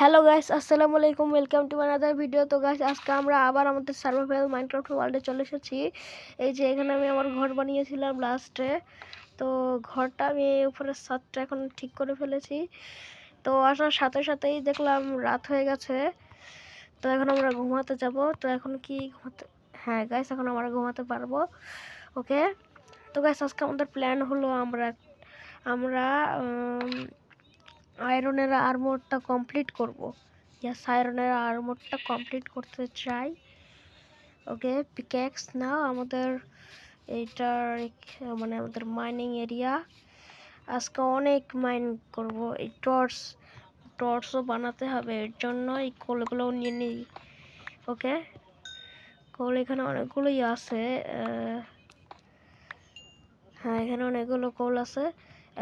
Hello guys আসসালামু আলাইকুম welcome to another video তো গাইস আজকে আমরা আবার আমাদের সার্ভাইভাল মাইনক্রাফট ওয়ার্ল্ডে চলে এসেছি। এই যে এখানে আমি আমার ঘর বানিয়েছিলাম লাস্টে তো ঘরটা আমি উপরের ছাদটা এখন ঠিক করে ফেলেছি। তো আসার সাথে সাথেই দেখলাম রাত হয়ে গেছে। তো এখন আমরা ঘুমাতে যাব। তো এখন কি ঘুমাতে হ্যাঁ গাইস এখন আমরা ঘুমাতে পারব। ওকে তো গাইস আজকে আমাদের প্ল্যান হলো আমরা আমরা আয়রনের আর্মোরটা কমপ্লিট করব। ইয়াস আয়রনের আর্মোরটা কমপ্লিট করতে চাই। ওকে পিক্যাক্স নাও আমাদের এইটার মানে আমাদের মাইনিং এরিয়া আজকে অনেক মাইন করব, এই টর্চ টর্চও বানাতে হবে, এর জন্য এই কোলগুলোও নিয়ে নিই ওকে কোল এখানে অনেকগুলোই আছে হ্যাঁ এখানে অনেকগুলো কোল আছে।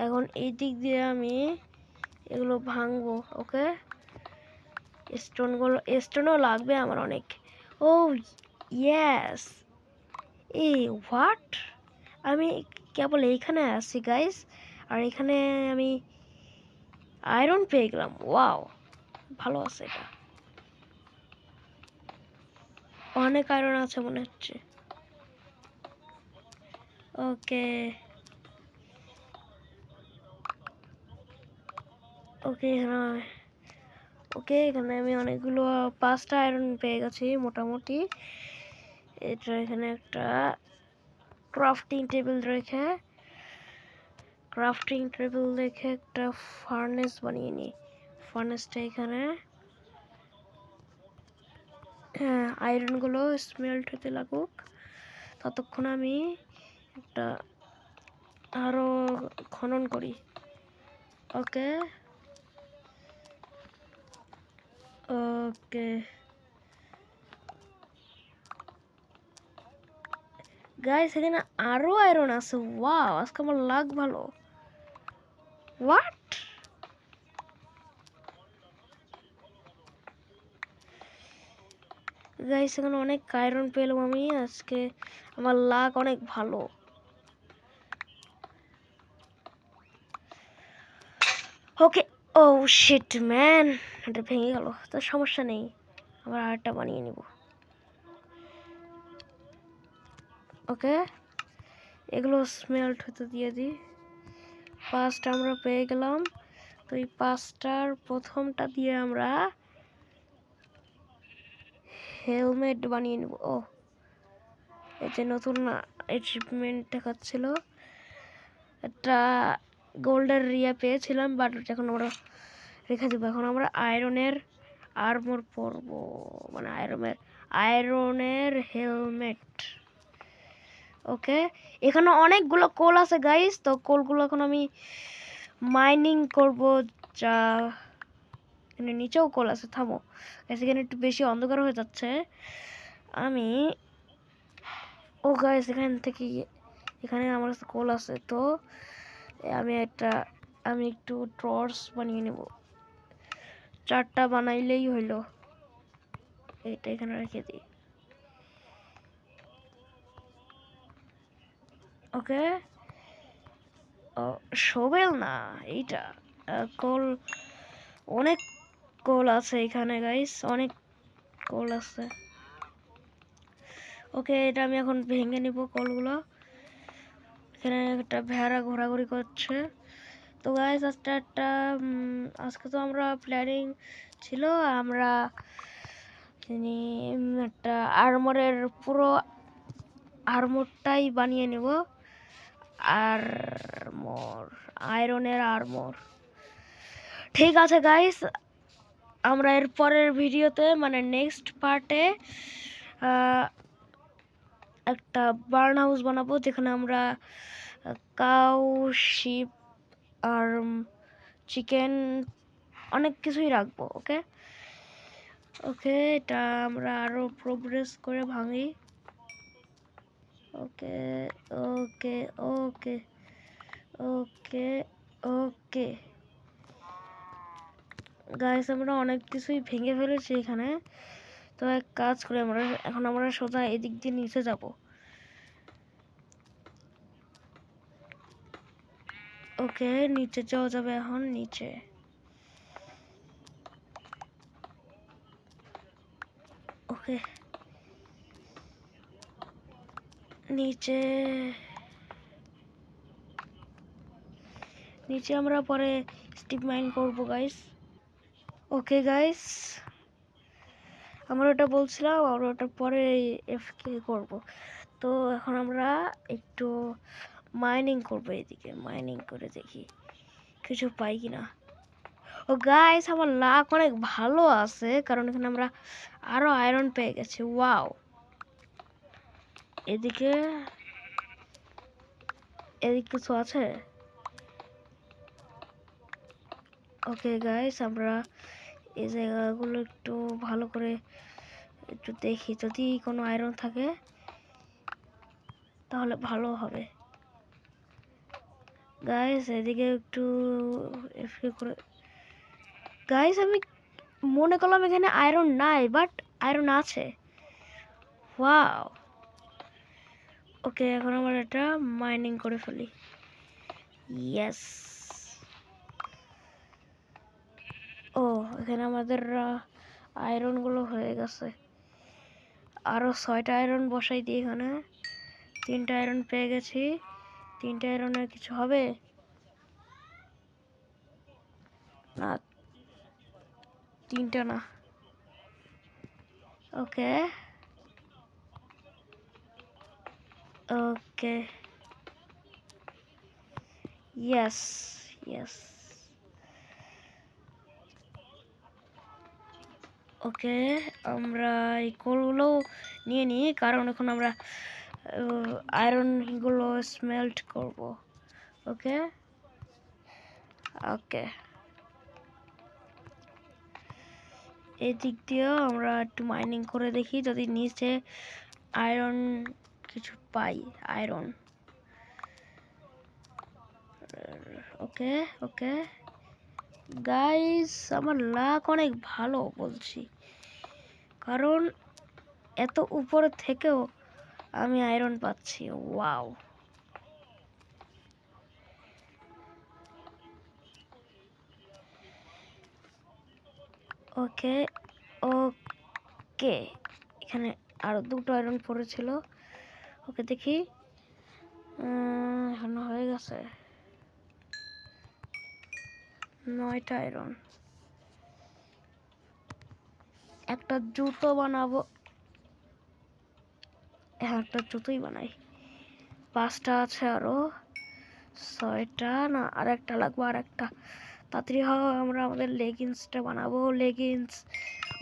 এখন এই দিক দিয়ে আমি এগুলো ভাঙবো, ওকে? স্টোনগুলো, স্টোনও লাগবে আমার অনেক। ও ইয়েস এ হোয়াট আমি কেবল এইখানে আছি গাইস আর এখানে আমি আয়রন পেয়ে গেলাম। ওয়াও ভালো আছে এটা। অনেক আয়রন আছে মনে হচ্ছে। ওকে। ওকে এখানে ওকে, এখানে আমি অনেকগুলো পাঁচটা আয়রন পেয়ে গেছি, মোটামুটি। এটা এখানে একটা ক্রাফটিং টেবিল রেখে ক্রাফটিং টেবিল রেখে একটা ফার্নেস বানিয়ে নিই। ফার্নেসটা এখানে হ্যাঁ আয়রনগুলো স্মেল্ট হতে লাগুক। ততক্ষণ আমি একটা আরও খনন করি। ওকে ওকে গাইস এখানে আরও আয়রন আছে। ওয়াও আজকে আমার লাগ ভালো। হোয়াট গাইস এখানে অনেক আয়রন পেলাম আমি। আজকে আমার লাগ অনেক ভালো। ওকে ও শিট ম্যান এটা ভেঙে গেল। তো সমস্যা নেই। আবার আরেকটা বানিয়ে নিব। ওকে? এগুলো স্মেল্ট হতে দিয়ে দিই। পাঁচটা আমরা পেয়ে গেলাম। তো এই পাঁচটার প্রথমটা দিয়ে আমরা হেলমেট বানিয়ে নেব। ও এই যে নতুন অ্যাচিভমেন্ট দেখাচ্ছিল। একটা গোল্ডের রিয়া পেয়েছিলাম বাট এখন আমরা রেখে দেবো। এখন আমরা আয়রনের আর্মর পরবো মানে আয়রনের আয়রনের হেলমেট ওকে এখানে অনেকগুলো কোল আছে গাইস তো কোলগুলো এখন আমি মাইনিং করব, যা এখানে নিচেও কোল আছে, থামো। গাইস এখানে একটু বেশি অন্ধকার হয়ে যাচ্ছে। আমি, ও গাইস এখান থেকে এখানে আমার কাছে কোল আছে, তো আমি একটা, আমি একটু টর্চ বানিয়ে নেব। চারটা বানাইলেই হইল। এটা এখানে রেখে দিই। ওকে? শোবেল না, এইটা। কোল, অনেক কোল আছে এখানে গাইস অনেক কোল আছে। ওকে, এটা আমি এখন ভেঙে নিব কলগুলো। এখানে একটা ভেড়া ঘোরাঘুরি করছে। তো গাইস আজকে একটা আজকে তো আমরা প্ল্যানিং ছিল, আমরা একটা আর্মরের পুরো আর্মরটাই বানিয়ে নেব। আর্মর আয়রনের আর্মর ঠিক আছে গাইস আমরা এর পরের ভিডিওতে মানে নেক্সট পার্টে একটা বার্ন হাউস বানাবো, যেখানে আমরা কাউ শিপ আর চিকেন অনেক কিছুই রাখব ওকে ওকে এটা আমরা আরও প্রোগ্রেস করে ভাঙি। ওকে ওকে ওকে ওকে ওকে গাইস আমরা অনেক কিছুই ভেঙে ফেলেছি এখানে। তো এক কাজ করে, আমরা এখন আমরা সোজা এদিক দিয়ে নিচে যাব। ওকে, নিচে যাওয়া যাবে এখন, নিচে। ওকে। নিচে। নিচে আমরা পরে স্টিপ মাইন করব গাইস ওকে গাইস আমরা ওটা বলছিলাম আর ওটার পরে এফ কে করব। তো এখন আমরা একটু মাইনিং করব এদিকে মাইনিং করে দেখি কিছু পাই কিনা। ও গাইস আমার লাক অনেক ভালো আছে, কারণ এখানে আমরা আরও আয়রন পেয়ে গেছি ওয়াও এদিকে এদিকে কিছু আছে? ওকে গাইস আমরা এই জায়গাগুলো একটু ভালো করে একটু দেখি। যদি কোনো আয়রন থাকে, তাহলে ভালো হবে। গাইস এদিকে একটু করে গাইস আমি মনে করলাম এখানে আয়রন নাই বাট আয়রন আছে। ওয়াও ওকে এখন আমরা এটা মাইনিং করে ফেলি। ইয়েস ও, এখানে আমাদের আয়রনগুলো হয়ে গেছে। আরও ছয়টা আয়রন বসাই দিই এখানে। তিনটা আয়রন পেয়ে গেছি। তিনটা আয়রনের কিছু হবে? না, তিনটা না। ওকে। ওকে। ইয়েস ইয়েস ওকে, আমরা এই কোলগুলো নিয়ে নিই, কারণ এখন আমরা আয়রনগুলো স্মেল্ট করব। ওকে? ওকে। এই দিক দিয়েও আমরা একটু মাইনিং করে দেখি, যদি নিচে আয়রন কিছু পাই আয়রন ওকে ওকে। গাইস আমার লাক অনেক ভালো বলছি। কারণ এত উপরে থেকেও আমি আয়রন পাচ্ছি। ওয়াও ওকে ওকে এখানে আরও দুটো আয়রন পড়েছিল। ওকে দেখি। এখনও হয়ে গেছে। নয়টা আয়রন একটা জুতো বানাবো। হ্যাঁ একটা জুতোই বানাই। পাঁচটা আছে আরও। ছয়টা না আর একটা লাগবে আর একটা তাড়াতাড়ি হয় আমরা আমাদের লেগিংসটা বানাবো লেগিংস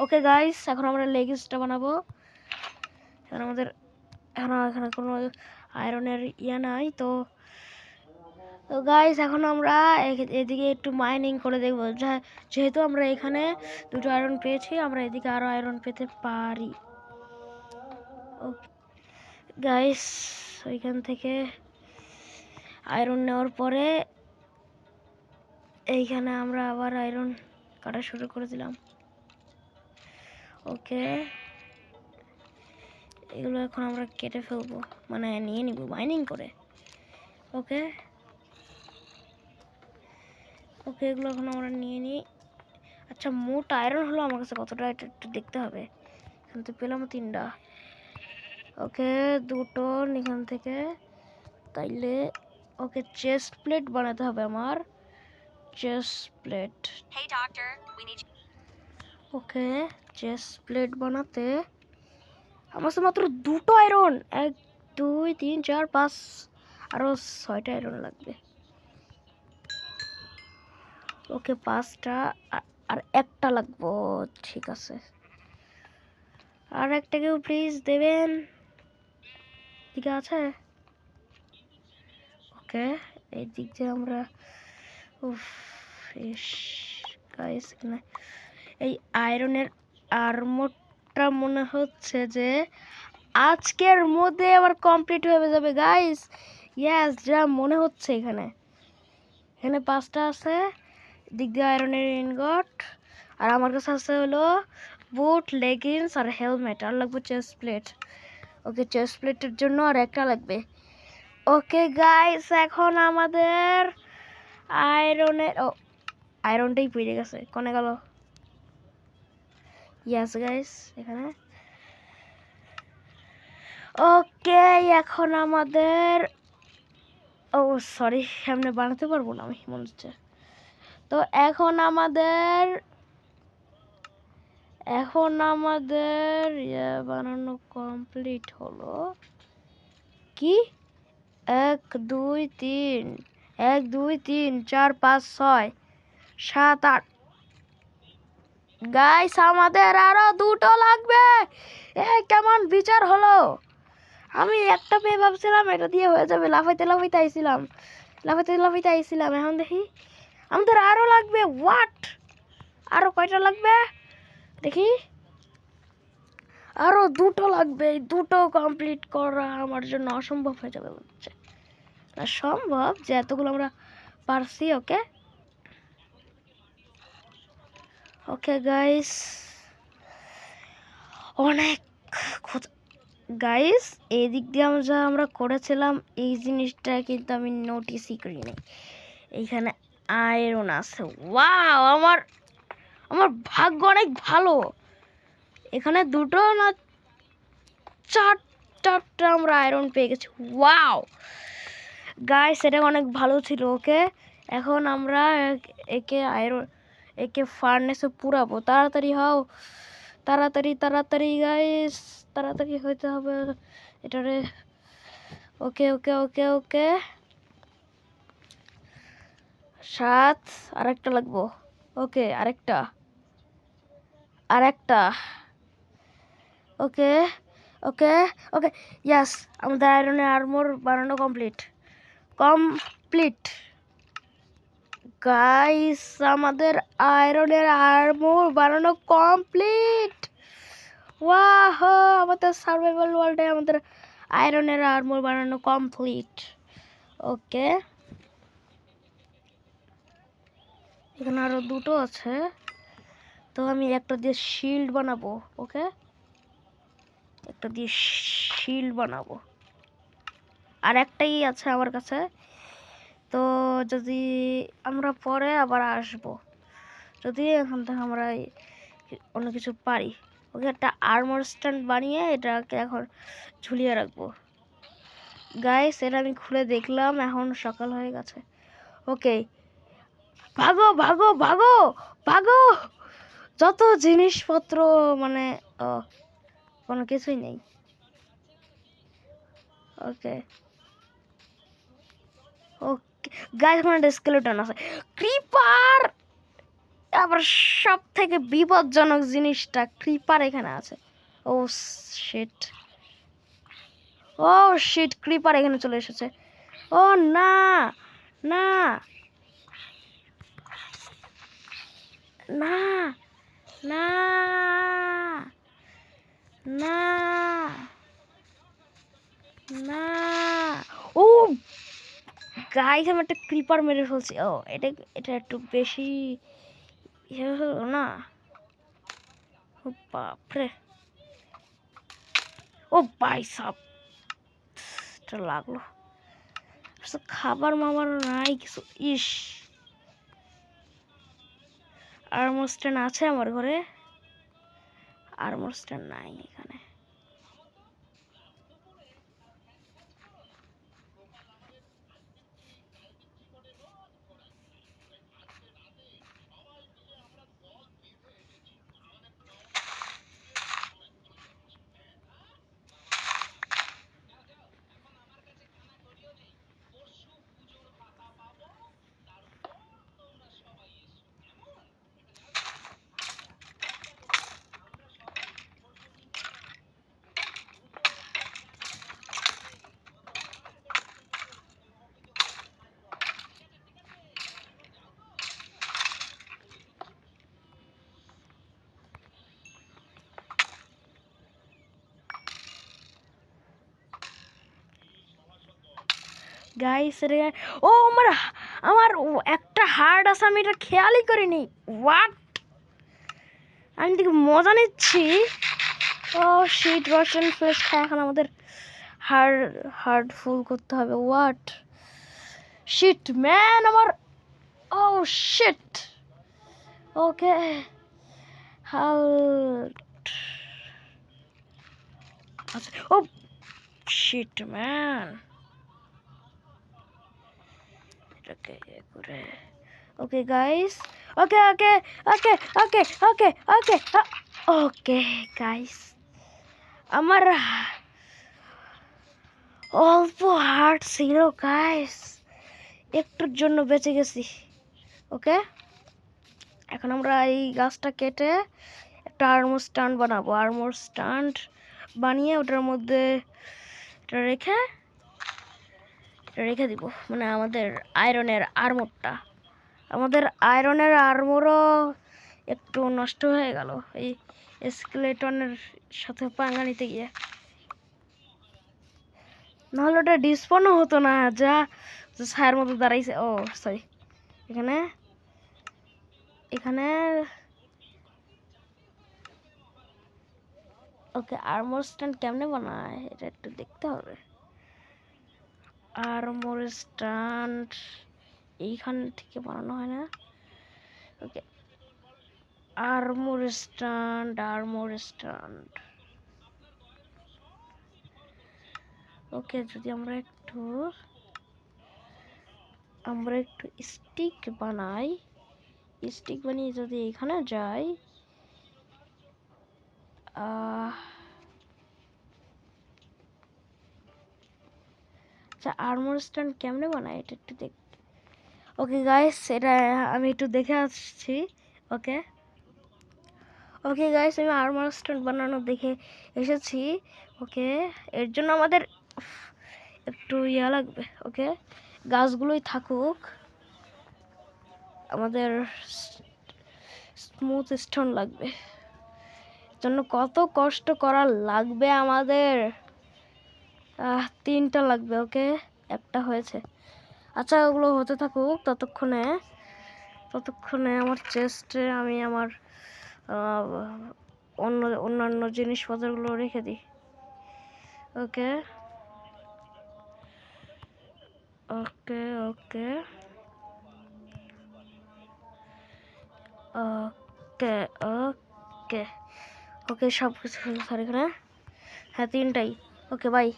ওকে গাইস এখন আমরা লেগিংসটা বানাবো। এখন আমাদের, এখন এখানে কোনো আয়রনের ইয়ে নাই, তো তো গাইস এখন আমরা এদিকে একটু মাইনিং করে দেখব। যেহেতু আমরা এখানে দুটো আয়রন পেয়েছি, আমরা এদিকে আরও আয়রন পেতে পারি। গাইস ওইখান থেকে আয়রন নেওয়ার পরে এইখানে আমরা আবার আয়রন কাটা শুরু করে দিলাম। ওকে, এগুলো এখন আমরা কেটে ফেলব। মানে নিয়ে নিব মাইনিং করে। ওকে? ওকে এগুলো এখন আমরা নিয়ে নিই। আচ্ছা মোট আয়রন হলো আমার কাছে কতটা? এটা একটু দেখতে হবে। এখান থেকে পেলাম তিনটা। ওকে দুটো এখান থেকে। তাইলে ওকে চেস্ট প্লেট বানাতে হবে আমার। Chest plate okay chest plate বানাতে। আমার মাত্র দুটো আয়রন এক দুই তিন চার পাঁচ আরও ছয়টা আয়রন লাগবে। ওকে পাঁচটা, আর একটা লাগবো, ঠিক আছে। আর একটা কেউ প্লিজ দেবেন? ঠিক আছে? ওকে, এই দিক দিয়ে আমরা, উফ, ইস গাইস এখানে এই আয়রনের আর্মরটা মনে হচ্ছে যে আজকের মধ্যে আবার কমপ্লিট হয়ে যাবে গাইস ইয়াস যা মনে হচ্ছে এখানে। এখানে পাঁচটা আছে। দিক দিয়ে আয়রনের ইনগট আর আমার কাছে আছে হলো বুট লেগিংস আর হেলমেট আর লাগবে চেস্ট প্লেট ওকে চেস্ট প্লেটের জন্য আর একটা লাগবে। ওকে গাইস এখন আমাদের আয়রনের ও আয়রনটাই পড়ে গেছে। কোনে গেল? ইয়াস গাইস এখানে। ওকে, এখন আমাদের ও সরি সামনে বানাতে পারব না আমি, মনে হচ্ছে। তো এখন আমাদের এখন আমাদের ইয়ে বানানো কমপ্লিট হলো। কি? এক, দুই, তিন। এক, দুই, তিন, চার, পাঁচ, ছয়, সাত, আট। গাইস আমাদের আরও দুটো লাগবে। এ, কেমন বিচার হলো? আমি একটা পেয়ে ভাবছিলাম, এটা দিয়ে হয়ে যাবে। লাফাইতে লাফাইতে আইছিলাম। লাফাইতে লাফাইতে আইছিলাম। এখন দেখি। আমাদের আরও লাগবে হোয়াট আরও কয়টা লাগবে? দেখি। আরও দুটো লাগবে, এই দুটো কমপ্লিট করা আমার জন্য অসম্ভব হয়ে যাবে হচ্ছে না, সম্ভব যে এতগুলো আমরা পারছি, ওকে? ওকে গাইস অনেক গাইস এই দিক দিয়ে আমরা যা আমরা করেছিলাম, এই জিনিসটা কিন্তু আমি নোটিসই করিনি। এইখানে আয়রন আছে ওয়াও, আমার আমার ভাগ্য অনেক ভালো। এখানে দুটো না চার চারটা আমরা আয়রন পেয়ে গেছি। ওয়াও। গায়ে সেটা অনেক ভালো ছিল, ওকে? এখন আমরা একে আয়রন একে ফার্নেসে পুরাবো। তাড়াতাড়ি হও। তাড়াতাড়ি তাড়াতাড়ি গাইস তাড়াতাড়ি হইতে হবে। এটারে, ওকে ওকে ওকে ওকে। সাত, আরেকটা লাগবো। ওকে, আরেকটা। আরেকটা। ওকে ওকে ওকে। ইয়াস, আমাদের আয়রনের আর্মোর বানানো কমপ্লিট কমপ্লিট গাইস আমাদের আয়রনের আর্মোর বানানো কমপ্লিট ওয়াহ আমাদের সার্ভাইভাল ওয়ার্ল্ডে আমাদের আয়রনের আর্মোর বানানো কমপ্লিট ওকে। এখানে আরও দুটো আছে। তো আমি একটা দিয়ে শিল্ড বানাবো, ওকে? একটা দিয়ে শিল্ড বানাবো। আর একটাই আছে আমার কাছে। তো যদি আমরা পরে আবার আসব, যদি এখান থেকে আমরা অন্য কিছু পারি, ওকে? একটা আর্মার স্ট্যান্ড বানিয়ে এটাকে এখন ঝুলিয়ে রাখব। গাইস এটা আমি খুলে দেখলাম, এখন সকাল হয়ে গেছে। ওকে ভাগো ভাগো ভাগো ভাগো। যত জিনিসপত্র মানে ও, কোনো কিছুই নেই। ওকে। ওকে। গাইস ওখানে স্কেলেটন আছে। ক্রিপার আবার সব থেকে বিপজ্জনক জিনিসটা ক্রিপার এখানে আছে। Oh shit oh shit creeper এখানে চলে এসেছে। ও, না না। না না না না। ও গাইস আমি একটা ক্রিপার মেরে ফেলছি। ও, এটা এটা একটু বেশি ইয়ে হলো না। ও বাপরে। ও ভাই সাপ লাগল। খাবার মামার নাই কিছু। ইস। আর্মোর স্ট্যান্ড আছে আমার ঘরে? আর্মোর স্ট্যান্ড নাই এখানে। গাইস ও, আমার আমার একটা হার্ড আছে, আমি এটা খেয়ালই করিনি। হোয়াট আমি দেখি মজা নিচ্ছি। ও শিট রশন ফ্রেশ খায়, এখন আমাদের হার্ড হার্ড ফুল করতে হবে। হোয়াট শিট ম্যান আমার, ও শিট ওকে হাল আচ্ছা ও শিট ম্যান এটাকে ইয়ে করে ওকে গাইস ওকে ওকে ওকে ওকে ওকে ওকে ওকে গাইস আমার অল্প হার্ট ছিল গাইস একটুর জন্য বেঁচে গেছি ওকে এখন আমরা এই গাছটা কেটে একটা আর্মোর স্ট্যান্ড বানাবো। আর্মোর স্ট্যান্ড বানিয়ে ওটার মধ্যে এটা রেখে রেখে দিব। মানে আমাদের আয়রনের আর্মরটা আমাদের আয়রনের আর্মরও একটু নষ্ট হয়ে গেল এই স্কেলেটনের সাথে পাঙ্গা নিতে গিয়ে। নাহলে ওটা ডিসপনও হতো না, যা ছায়ের মতো দাঁড়াইছে। ও সরি এখানে এখানে ওকে আর্মোর স্ট্যান্ড কেমনে বানায়, এটা একটু দেখতে হবে। আর্মোর স্ট্যান্ড এইখান থেকে বানানো হয় না? Okay armour stand armour stand okay যদি আমরা একটু আমরা একটু স্টিক বানাই স্টিক বানিয়ে যদি এখানে যাই আহ, আচ্ছা আর্মোর স্ট্যান্ড কেমনে বানায় এটা একটু দেখ। ওকে গাইস এটা আমি একটু দেখে আসছি ওকে ওকে গাইস আমি আর্মোর স্ট্যান্ড বানানো দেখে এসেছি ওকে এর জন্য আমাদের একটু ইয়া লাগবে ওকে গাছগুলোই থাকুক। আমাদের স্মুথ স্টোন লাগবে। জন্য কত কষ্ট করা লাগবে আমাদের। তিনটা লাগবে, ওকে? একটা হয়েছে। আচ্ছা ওগুলো হতে থাকুক ততক্ষণে। ততক্ষণে আমার চেস্টে আমি আমার অন্য, অন্যান্য জিনিসপত্রগুলো রেখে দিই। ওকে? ওকে ওকে। ওকে ওকে। ওকে সব কিছু এখানে হ্যাঁ তিনটাই। ওকে বাই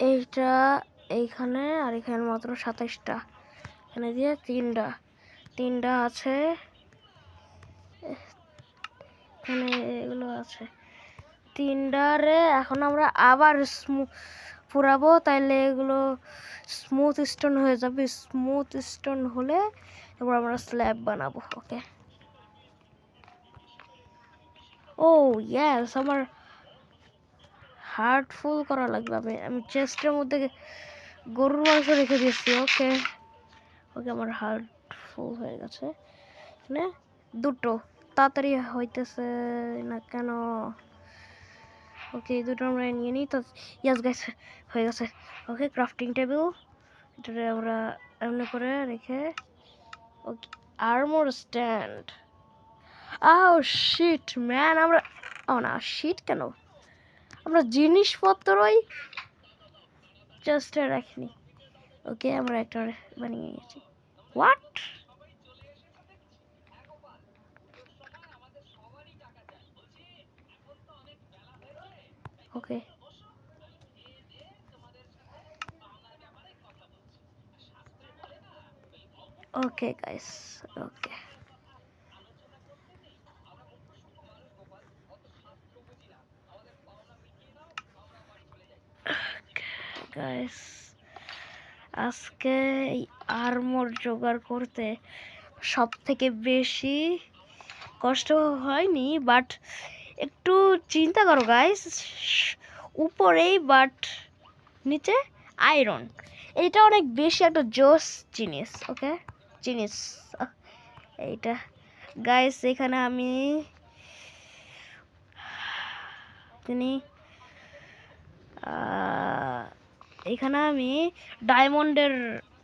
এইটা এইখানে আর এখানে মাত্র সাতাইশটা। এখানে দিয়ে তিনটা। তিনটা আছে। এখানে এগুলো আছে। তিনটারে এখন আমরা আবার স্মু পুরাবো। তাইলে এগুলো স্মুথ স্টোন হয়ে যাবে। স্মুথ স্টোন হলে এবার আমরা স্ল্যাব বানাবো ওকে ও ইয়াস আমার হার্ট ফুল করা লাগবে। আমি আমি চেস্টের মধ্যে গরুর মাংস রেখে দিয়েছি ওকে ওকে আমার হার্ট ফুল হয়ে গেছে। মানে দুটো। তাড়াতাড়ি হইতেছে না কেন? ওকে এই দুটো আমরা নিয়ে নিই। তো ইয়াস গাইস হয়ে গেছে। ওকে ক্রাফটিং টেবিল এটা আমরা এমনি করে রেখে ওকে আর্মোর স্ট্যান্ড আও শিট ম্যান আমরা, ও না শিট কেন? আমরা জিনিসপত্রই জাস্ট রাখিনি। ওকে আমরা একটা বানিয়ে নিয়েছি। What okay okay guys okay guys আজকে এই আর্মর জোগাড় করতে সব থেকে বেশি কষ্ট হয়নি বাট একটু চিন্তা করো গাইস উপরেই বাট নিচে আয়রন এইটা অনেক বেশি একটা জোস জিনিস ওকে জিনিস এইটা। গাইস এখানে আমি তিনি এখানে আমি ডায়মন্ডের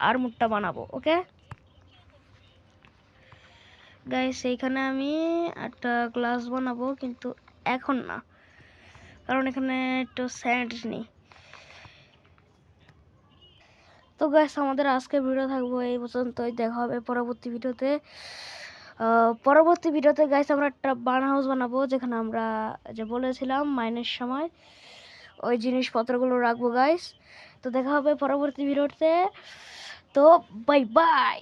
আর্মুরটা বানাবো, ওকে? গাইস এইখানে আমি একটা গ্লাস বানাবো, কিন্তু এখন না, কারণ এখানে একটু স্যান্ড নেই। তো গাইস আমাদের আজকে ভিডিও থাকব এই পর্যন্তই, দেখা হবে পরবর্তী ভিডিওতে পরবর্তী ভিডিওতে গাইস আমরা একটা বার্ন হাউস বানাবো, যেখানে আমরা যে বলেছিলাম মাইনের সময়, ওই জিনিসপত্রগুলো রাখব গাইস তো দেখা হবে পরবর্তী ভিডিওতে তো। Bye bye